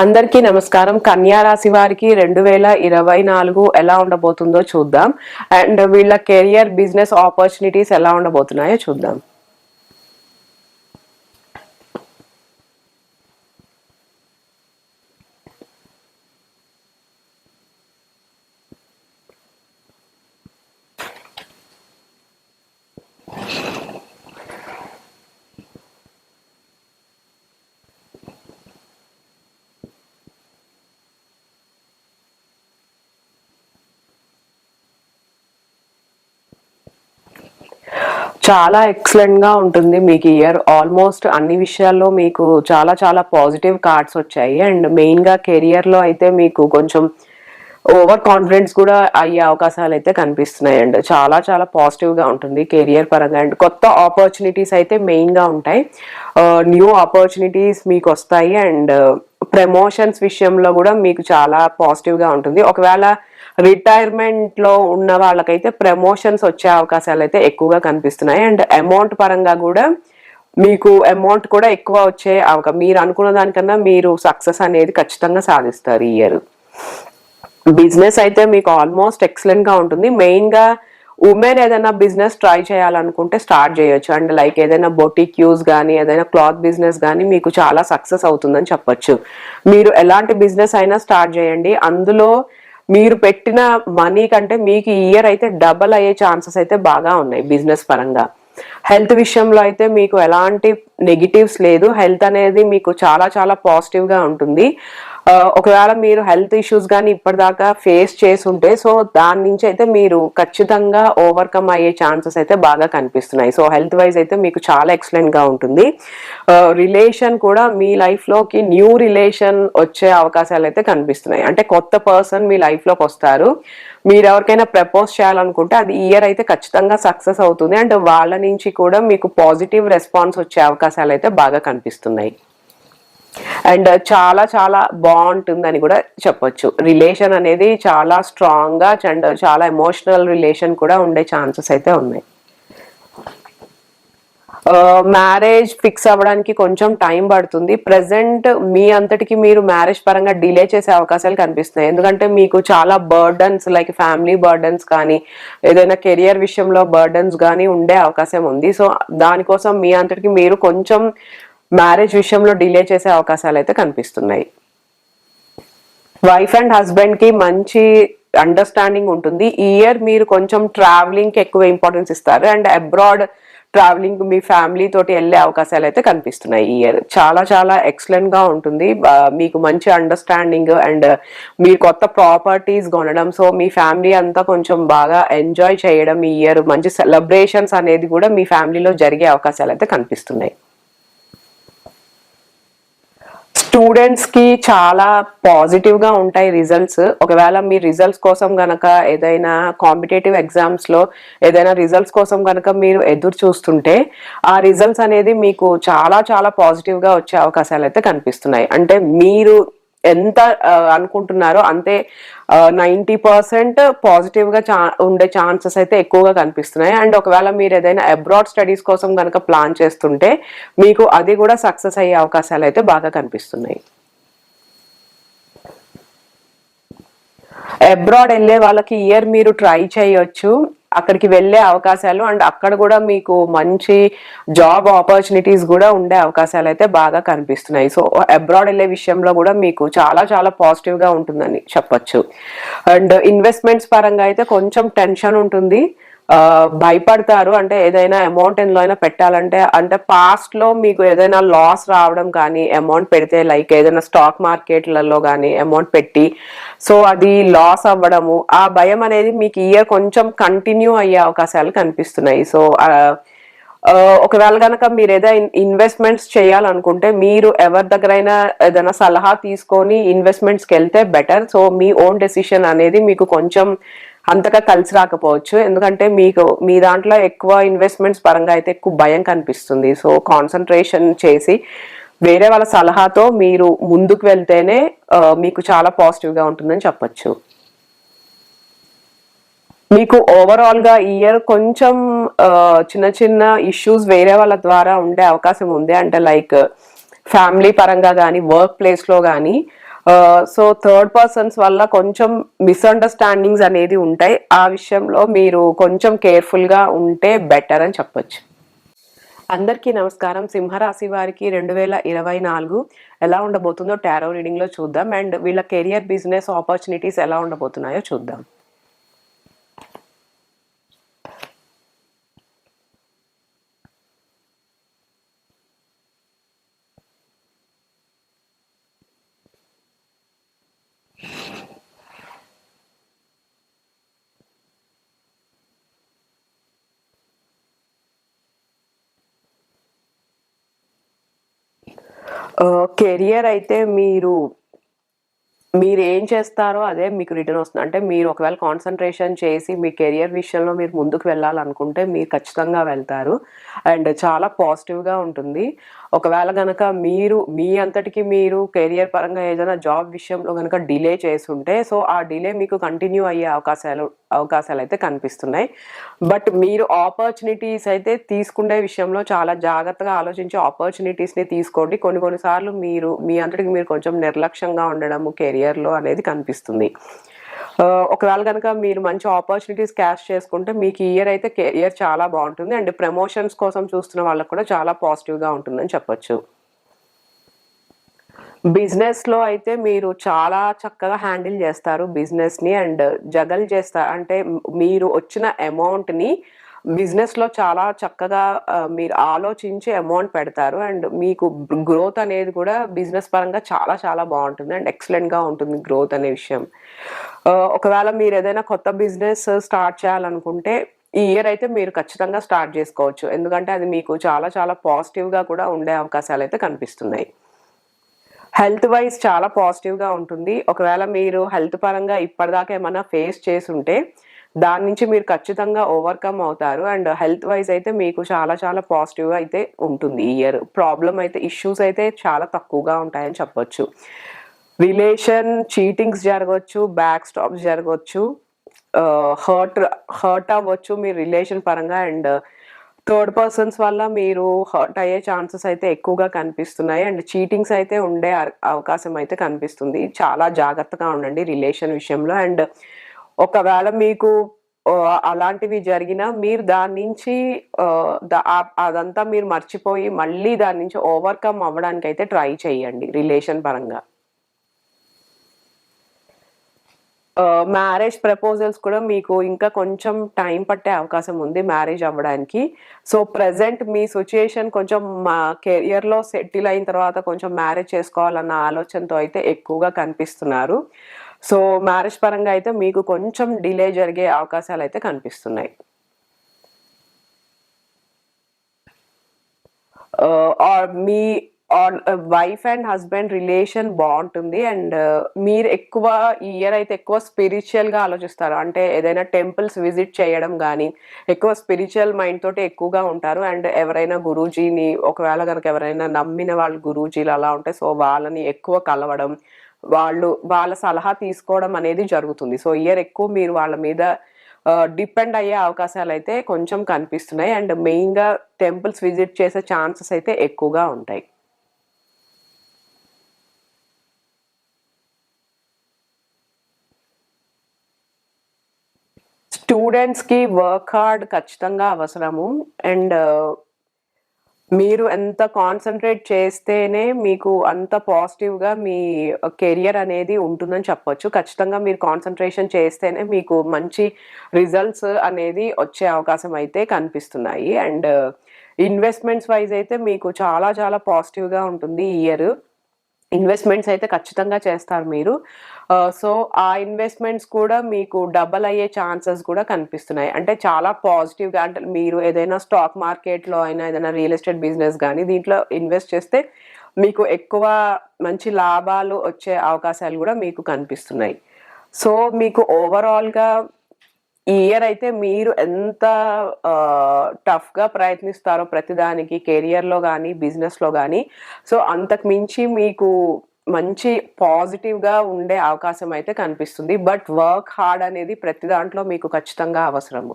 అందరికీ నమస్కారం. కన్యా రాశి వారికి రెండు వేల ఇరవై నాలుగు ఎలా ఉండబోతుందో చూద్దాం. అండ్ వీళ్ళ కెరియర్ బిజినెస్ ఆపర్చునిటీస్ ఎలా ఉండబోతున్నాయో చూద్దాం. చాలా ఎక్సలెంట్గా ఉంటుంది. మీకు ఇయర్ ఆల్మోస్ట్ అన్ని విషయాల్లో మీకు చాలా చాలా పాజిటివ్ కార్డ్స్ వచ్చాయి. అండ్ మెయిన్గా కెరియర్లో అయితే మీకు కొంచెం ఓవర్ కాన్ఫిడెన్స్ కూడా అయ్యే అవకాశాలు అయితే కనిపిస్తున్నాయి. అండ్ చాలా చాలా పాజిటివ్గా ఉంటుంది కెరియర్ పరంగా. అండ్ కొత్త ఆపర్చునిటీస్ అయితే మెయిన్గా ఉంటాయి. Uh, న్యూ ఆపర్చునిటీస్ మీకు వస్తాయి. అండ్ ప్రమోషన్స్ uh, విషయంలో కూడా మీకు చాలా పాజిటివ్గా ఉంటుంది. ఒకవేళ రిటైర్మెంట్లో ఉన్న వాళ్ళకైతే ప్రమోషన్స్ వచ్చే అవకాశాలు అయితే ఎక్కువగా కనిపిస్తున్నాయి. అండ్ అమౌంట్ పరంగా కూడా మీకు అమౌంట్ కూడా ఎక్కువ వచ్చే అవకాశం మీరు అనుకున్న దానికన్నా మీరు సక్సెస్ అనేది ఖచ్చితంగా సాధిస్తారు ఈ ఇయర్. బిజినెస్ అయితే మీకు ఆల్మోస్ట్ ఎక్సలెంట్గా ఉంటుంది. మెయిన్గా ఉమెన్ ఏదైనా బిజినెస్ ట్రై చేయాలనుకుంటే స్టార్ట్ చేయొచ్చు. అండ్ లైక్ ఏదైనా బొటిక్ యూస్ కానీ ఏదైనా క్లాత్ బిజినెస్ కానీ మీకు చాలా సక్సెస్ అవుతుందని చెప్పొచ్చు. మీరు ఎలాంటి బిజినెస్ అయినా స్టార్ట్ చేయండి. అందులో మీరు పెట్టిన మనీ కంటే మీకు ఈ ఇయర్ అయితే డబల్ అయ్యే ఛాన్సెస్ అయితే బాగా ఉన్నాయి బిజినెస్ పరంగా. హెల్త్ విషయంలో అయితే మీకు ఎలాంటి నెగిటివ్స్ లేదు. హెల్త్ అనేది మీకు చాలా చాలా పాజిటివ్గా ఉంటుంది. ఒకవేళ మీరు హెల్త్ ఇష్యూస్ కానీ ఇప్పటిదాకా ఫేస్ చేసి ఉంటే సో దాని నుంచి అయితే మీరు ఖచ్చితంగా ఓవర్కమ్ అయ్యే ఛాన్సెస్ అయితే బాగా కనిపిస్తున్నాయి. సో హెల్త్ వైజ్ అయితే మీకు చాలా ఎక్సలెంట్గా ఉంటుంది. రిలేషన్ కూడా మీ లైఫ్లోకి న్యూ రిలేషన్ వచ్చే అవకాశాలు అయితే కనిపిస్తున్నాయి. అంటే కొత్త పర్సన్ మీ లైఫ్లోకి వస్తారు. మీరు ఎవరికైనా ప్రపోజ్ చేయాలనుకుంటే అది ఇయర్ అయితే ఖచ్చితంగా సక్సెస్ అవుతుంది. అండ్ వాళ్ళ నుంచి కూడా మీకు పాజిటివ్ రెస్పాన్స్ వచ్చే అవకాశాలు అయితే బాగా కనిపిస్తున్నాయి. అండ్ చాలా చాలా బాగుంటుందని కూడా చెప్పొచ్చు. రిలేషన్ అనేది చాలా స్ట్రాంగ్గా అండ్ చాలా ఎమోషనల్ రిలేషన్ కూడా ఉండే ఛాన్సెస్ అయితే ఉన్నాయి. మ్యారేజ్ ఫిక్స్ అవ్వడానికి కొంచెం టైం పడుతుంది. ప్రెసెంట్ మీ అంతటికి మీరు మ్యారేజ్ పరంగా డిలే చేసే అవకాశాలు కనిపిస్తున్నాయి. ఎందుకంటే మీకు చాలా బర్డన్స్ లైక్ ఫ్యామిలీ బర్డన్స్ కానీ ఏదైనా కెరియర్ విషయంలో బర్డన్స్ కానీ ఉండే అవకాశం ఉంది. సో దానికోసం మీ అంతటికి మీరు కొంచెం మ్యారేజ్ విషయంలో డిలే చేసే అవకాశాలు అయితే కనిపిస్తున్నాయి. వైఫ్ అండ్ హస్బెండ్కి మంచి అండర్స్టాండింగ్ ఉంటుంది. ఈ ఇయర్ మీరు కొంచెం ట్రావెలింగ్కి ఎక్కువ ఇంపార్టెన్స్ ఇస్తారు. అండ్ అబ్రాడ్ ట్రావెలింగ్ మీ ఫ్యామిలీ తోటి వెళ్ళే అవకాశాలు అయితే కనిపిస్తున్నాయి ఈ ఇయర్. చాలా చాలా ఎక్సలెంట్గా ఉంటుంది మీకు మంచి అండర్స్టాండింగ్ అండ్ మీరు కొత్త ప్రాపర్టీస్ కొనడం. సో మీ ఫ్యామిలీ అంతా కొంచెం బాగా ఎంజాయ్ చేయడం ఈ ఇయర్. మంచి సెలబ్రేషన్స్ అనేది కూడా మీ ఫ్యామిలీలో జరిగే అవకాశాలు అయితే కనిపిస్తున్నాయి. స్టూడెంట్స్కి చాలా పాజిటివ్గా ఉంటాయి రిజల్ట్స్ ఒకవేళ మీ రిజల్ట్స్ కోసం గనక ఏదైనా కాంపిటేటివ్ ఎగ్జామ్స్లో ఏదైనా రిజల్ట్స్ కోసం గనక మీరు ఎదురు చూస్తుంటే ఆ రిజల్ట్స్ అనేది మీకు చాలా చాలా పాజిటివ్గా వచ్చే అవకాశాలు అయితే కనిపిస్తున్నాయి. అంటే మీరు ఎంత అనుకుంటున్నారో అంతే నైంటీ పర్సెంట్ పాజిటివ్గా చా ఉండే ఛాన్సెస్ అయితే ఎక్కువగా కనిపిస్తున్నాయి. అండ్ ఒకవేళ మీరు ఏదైనా అబ్రాడ్ స్టడీస్ కోసం కనుక ప్లాన్ చేస్తుంటే మీకు అది కూడా సక్సెస్ అయ్యే అవకాశాలు అయితే బాగా కనిపిస్తున్నాయి. అబ్రాడ్ వెళ్ళే వాళ్ళకి ఇయర్ మీరు ట్రై చేయొచ్చు. అక్కడికి వెళ్ళే అవకాశాలు అండ్ అక్కడ కూడా మీకు మంచి జాబ్ ఆపర్చునిటీస్ కూడా ఉండే అవకాశాలు అయితే బాగా కనిపిస్తున్నాయి. సో అబ్రాడ్ వెళ్ళే విషయంలో కూడా మీకు చాలా చాలా పాజిటివ్గా ఉంటుందని చెప్పొచ్చు. అండ్ ఇన్వెస్ట్మెంట్స్ పరంగా అయితే కొంచెం టెన్షన్ ఉంటుంది. భయపడతారు. అంటే ఏదైనా అమౌంట్ ఎందులో అయినా పెట్టాలంటే అంటే పాస్ట్లో మీకు ఏదైనా లాస్ రావడం కానీ అమౌంట్ పెడితే లైక్ ఏదైనా స్టాక్ మార్కెట్లలో కానీ అమౌంట్ పెట్టి సో అది లాస్ అవ్వడము ఆ భయం అనేది మీకు ఇయర్ కొంచెం కంటిన్యూ అయ్యే అవకాశాలు కనిపిస్తున్నాయి. సో ఒకవేళ కనుక మీరు ఏదైనా ఇన్వెస్ట్మెంట్స్ చేయాలనుకుంటే మీరు ఎవరి దగ్గరైనా ఏదైనా సలహా తీసుకొని ఇన్వెస్ట్మెంట్స్కి వెళ్తే బెటర్ సో మీ ఓన్ డెసిషన్ అనేది మీకు కొంచెం అంతగా కలిసి రాకపోవచ్చు. ఎందుకంటే మీకు మీ దాంట్లో ఎక్కువ ఇన్వెస్ట్మెంట్స్ పరంగా అయితే ఎక్కువ భయం కనిపిస్తుంది. సో కాన్సన్ట్రేషన్ చేసి వేరే వాళ్ళ సలహాతో మీరు ముందుకు వెళ్తేనే మీకు చాలా పాజిటివ్గా ఉంటుందని చెప్పచ్చు. మీకు ఓవరాల్గా ఇయర్ కొంచెం చిన్న చిన్న ఇష్యూస్ వేరే వాళ్ళ ద్వారా ఉండే అవకాశం ఉంది. అంటే లైక్ ఫ్యామిలీ పరంగా కానీ వర్క్ ప్లేస్లో కానీ సో థర్డ్ పర్సన్స్ వల్ల కొంచెం మిస్అండర్స్టాండింగ్స్ అనేది ఉంటాయి. ఆ విషయంలో మీరు కొంచెం కేర్ఫుల్గా ఉంటే బెటర్ అని చెప్పొచ్చు. అందరికీ నమస్కారం. సింహరాశి వారికి రెండు వేల ఇరవై నాలుగు ఎలా ఉండబోతుందో టారో రీడింగ్లో చూద్దాం. అండ్ వీళ్ళ కెరియర్ బిజినెస్ ఆపర్చునిటీస్ ఎలా ఉండబోతున్నాయో చూద్దాం. కెరియర్ అయితే మీరు మీరు ఏం చేస్తారో అదే మీకు రిటర్న్ వస్తుంది. అంటే మీరు ఒకవేళ కాన్సన్ట్రేషన్ చేసి మీ కెరియర్ విషయంలో మీరు ముందుకు వెళ్ళాలనుకుంటే మీరు ఖచ్చితంగా వెళ్తారు. అండ్ చాలా పాజిటివ్గా ఉంటుంది. ఒకవేళ కనుక మీరు మీ అంతటికి మీరు కెరియర్ పరంగా ఏదైనా జాబ్ విషయంలో కనుక డిలే చేస్తుంటే సో ఆ డిలే మీకు కంటిన్యూ అయ్యే అవకాశాలు అవకాశాలు అయితే కనిపిస్తున్నాయి. బట్ మీరు ఆపర్చునిటీస్ అయితే తీసుకునే విషయంలో చాలా జాగ్రత్తగా ఆలోచించి ఆపర్చునిటీస్ని తీసుకోండి. కొన్ని కొన్నిసార్లు మీరు మీ అంతటికి మీరు కొంచెం నిర్లక్ష్యంగా ఉండడము కెరియర్లో అనేది కనిపిస్తుంది. ఒకవేళ కనుక మీరు మంచి ఆపర్చునిటీస్ క్యాష్ చేసుకుంటే మీకు ఇయర్ అయితే ఇయర్ చాలా బాగుంటుంది. అండ్ ప్రమోషన్స్ కోసం చూస్తున్న వాళ్ళకి కూడా చాలా పాజిటివ్గా ఉంటుందని చెప్పొచ్చు. బిజినెస్లో అయితే మీరు చాలా చక్కగా హ్యాండిల్ చేస్తారు బిజినెస్ని అండ్ జగల్ చేస్తారు అంటే మీరు వచ్చిన అమౌంట్ని బిజినెస్లో చాలా చక్కగా మీరు ఆలోచించి అమౌంట్ పెడతారు. అండ్ మీకు గ్రోత్ అనేది కూడా బిజినెస్ పరంగా చాలా చాలా బాగుంటుంది. అండ్ ఎక్సలెంట్గా ఉంటుంది గ్రోత్ అనే విషయం. ఒకవేళ మీరు ఏదైనా కొత్త బిజినెస్ స్టార్ట్ చేయాలనుకుంటే ఈ ఇయర్ అయితే మీరు ఖచ్చితంగా స్టార్ట్ చేసుకోవచ్చు. ఎందుకంటే అది మీకు చాలా చాలా పాజిటివ్గా కూడా ఉండే అవకాశాలు అయితే కనిపిస్తున్నాయి. హెల్త్ వైజ్ చాలా పాజిటివ్గా ఉంటుంది. ఒకవేళ మీరు హెల్త్ పరంగా ఇప్పటిదాకా ఏమైనా ఫేస్ చేసి ఉంటే దాని నుంచి మీరు ఖచ్చితంగా ఓవర్కమ్ అవుతారు. అండ్ హెల్త్ వైజ్ అయితే మీకు చాలా చాలా పాజిటివ్గా అయితే ఉంటుంది ఈ ఇయర్. ప్రాబ్లం అయితే ఇష్యూస్ అయితే చాలా తక్కువగా ఉంటాయని చెప్పొచ్చు. రిలేషన్ చీటింగ్స్ జరగవచ్చు బ్యాక్ స్టాప్స్ జరగవచ్చు హర్ట్ హర్ట్ అవ్వచ్చు మీ రిలేషన్ పరంగా అండ్ థర్డ్ పర్సన్స్ వల్ల మీరు హర్ట్ అయ్యే ఛాన్సెస్ అయితే ఎక్కువగా కనిపిస్తున్నాయి అండ్ చీటింగ్స్ అయితే ఉండే అవకాశం అయితే కనిపిస్తుంది. చాలా జాగ్రత్తగా ఉండండి రిలేషన్ విషయంలో అండ్ ఒకవేళ మీకు అలాంటివి జరిగినా మీరు దాని నుంచి అదంతా మీరు మర్చిపోయి మళ్ళీ దాని నుంచి ఓవర్కమ్ అవ్వడానికి అయితే ట్రై చేయండి రిలేషన్ పరంగా. మ్యారేజ్ ప్రపోజల్స్ కూడా మీకు ఇంకా కొంచెం టైం పట్టే అవకాశం ఉంది మ్యారేజ్ అవ్వడానికి. సో ప్రజెంట్ మీ సిచ్యుయేషన్ కొంచెం మా కెరియర్లో సెటిల్ అయిన తర్వాత కొంచెం మ్యారేజ్ చేసుకోవాలన్న ఆలోచనతో అయితే ఎక్కువగా కనిపిస్తున్నారు. సో మ్యారేజ్ పరంగా అయితే మీకు కొంచెం డిలే జరిగే అవకాశాలు అయితే కనిపిస్తున్నాయి. మీ వైఫ్ అండ్ హస్బెండ్ రిలేషన్ బాగుంటుంది. అండ్ మీరు ఎక్కువ ఈ ఇయర్ అయితే ఎక్కువ స్పిరిచువల్గా ఆలోచిస్తారు? అంటే ఏదైనా టెంపుల్స్ విజిట్ చేయడం కానీ ఎక్కువ స్పిరిచువల్ మైండ్ తోటి ఎక్కువగా ఉంటారు. అండ్ ఎవరైనా గురూజీని ఒకవేళ కనుక ఎవరైనా నమ్మిన వాళ్ళు గురూజీలు అలా ఉంటే సో వాళ్ళని ఎక్కువ కలవడం వాళ్ళు వాళ్ళ సలహా తీసుకోవడం అనేది జరుగుతుంది. సో ఇయర్ ఎక్కువ మీరు వాళ్ళ మీద డిపెండ్ అయ్యే అవకాశాలు అయితే కొంచెం కనిపిస్తున్నాయి. అండ్ మెయిన్గా టెంపుల్స్ విజిట్ చేసే ఛాన్సెస్ అయితే ఎక్కువగా ఉంటాయి. స్టూడెంట్స్కి వర్క్ హార్డ్ ఖచ్చితంగా అవసరము. అండ్ uh, మీరు ఎంత కాన్సన్ట్రేట్ చేస్తేనే మీకు అంత పాజిటివ్గా మీ uh, కెరియర్ అనేది ఉంటుందని చెప్పొచ్చు. ఖచ్చితంగా మీరు కాన్సన్ట్రేషన్ చేస్తేనే మీకు మంచి రిజల్ట్స్ అనేది వచ్చే అవకాశం అయితే కనిపిస్తున్నాయి. అండ్ uh, ఇన్వెస్ట్మెంట్స్ వైజ్ అయితే మీకు చాలా చాలా పాజిటివ్గా ఉంటుంది ఇయర్. ఇన్వెస్ట్మెంట్స్ అయితే ఖచ్చితంగా చేస్తారు మీరు. సో ఆ ఇన్వెస్ట్మెంట్స్ కూడా మీకు డబల్ అయ్యే ఛాన్సెస్ కూడా కనిపిస్తున్నాయి. అంటే చాలా పాజిటివ్గా అంటే మీరు ఏదైనా స్టాక్ మార్కెట్లో అయినా ఏదైనా రియల్ ఎస్టేట్ బిజినెస్ కానీ దీంట్లో ఇన్వెస్ట్ చేస్తే మీకు ఎక్కువ మంచి లాభాలు వచ్చే అవకాశాలు కూడా మీకు కనిపిస్తున్నాయి. సో మీకు ఓవరాల్గా ఈ ఇయర్ అయితే మీరు ఎంత టఫ్గా ప్రయత్నిస్తారో ప్రతిదానికి కెరియర్లో కానీ బిజినెస్లో కానీ సో అంతకు మించి మీకు మంచి పాజిటివ్గా ఉండే అవకాశం అయితే కనిపిస్తుంది. బట్ వర్క్ హార్డ్ అనేది ప్రతి దాంట్లో మీకు ఖచ్చితంగా అవసరము.